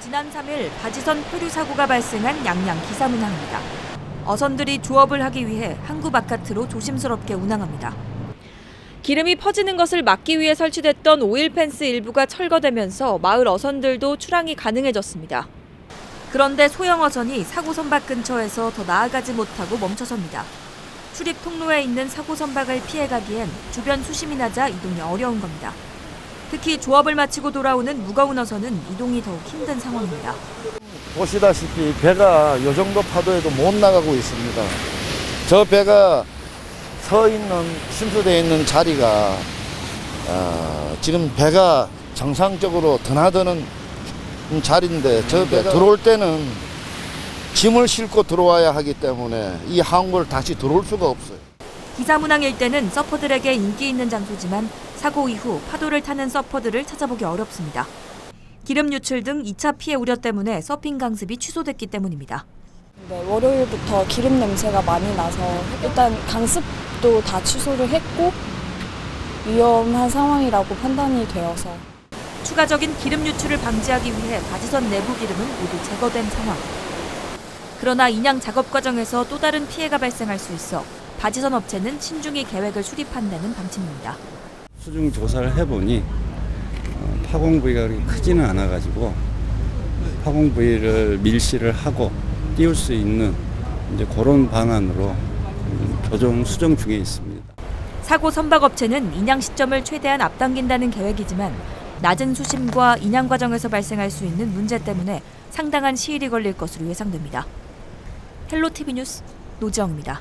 지난 3일 바지선 표류 사고가 발생한 양양 기사문항입니다. 어선들이 조업을 하기 위해 항구 바깥으로 조심스럽게 운항합니다. 기름이 퍼지는 것을 막기 위해 설치됐던 오일 펜스 일부가 철거되면서 마을 어선들도 출항이 가능해졌습니다. 그런데 소형 어선이 사고 선박 근처에서 더 나아가지 못하고 멈춰섭니다. 출입 통로에 있는 사고 선박을 피해가기엔 주변 수심이 낮아 이동이 어려운 겁니다. 특히 조업을 마치고 돌아오는 무거운 어선은 이동이 더욱 힘든 상황입니다. 보시다시피 배가 요 정도 파도에도 못 나가고 있습니다. 저 배가 서 있는 침수되어 있는 자리가 어, 지금 배가 정상적으로 드나드는 자리인데 저 배가 들어올 때는 짐을 싣고 들어와야 하기 때문에 이 항구를 다시 들어올 수가 없어요. 기사문항 일대는 서퍼들에게 인기 있는 장소지만 사고 이후 파도를 타는 서퍼들을 찾아보기 어렵습니다. 기름 유출 등 2차 피해 우려 때문에 서핑 강습이 취소됐기 때문입니다. 네, 월요일부터 기름 냄새가 많이 나서 일단 강습도 다 취소를 했고 위험한 상황이라고 판단이 되어서 추가적인 기름 유출을 방지하기 위해 바지선 내부 기름은 모두 제거된 상황. 그러나 인양 작업 과정에서 또 다른 피해가 발생할 수 있어 바지선 업체는 신중히 계획을 수립한다는 방침입니다. 수중 조사를 해보니 어, 파공 부위가 그렇게 크지는 않아가지고 파공 부위를 밀실을 하고 띄울 수 있는 이제 그런 방안으로 음, 교정 수정 중에 있습니다. 사고 선박 업체는 인양 시점을 최대한 앞당긴다는 계획이지만 낮은 수심과 인양 과정에서 발생할 수 있는 문제 때문에 상당한 시일이 걸릴 것으로 예상됩니다. 헬로 TV 뉴스 노지영입니다.